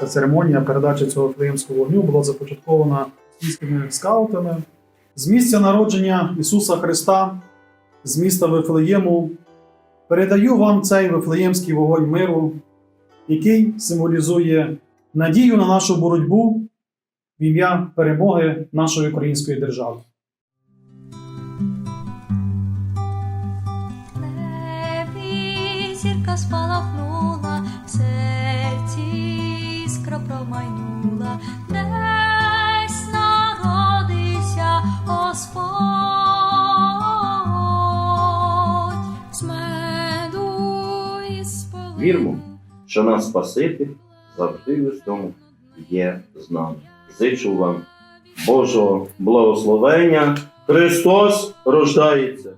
Ця церемонія передачі цього Вифлеємського вогню була започаткована російськими скаутами. З місця народження Ісуса Христа, з міста Вифлеєму, передаю вам цей Вифлеємський вогонь миру, який символізує надію на нашу боротьбу в ім'я перемоги нашої української держави. зірка спалахнула, промайнула, десь народився Господь. З меду і полину. Вірмо, що наш Спаситель завжди в усьому є з нами. Зичу вам Божого благословення. Христос рождається!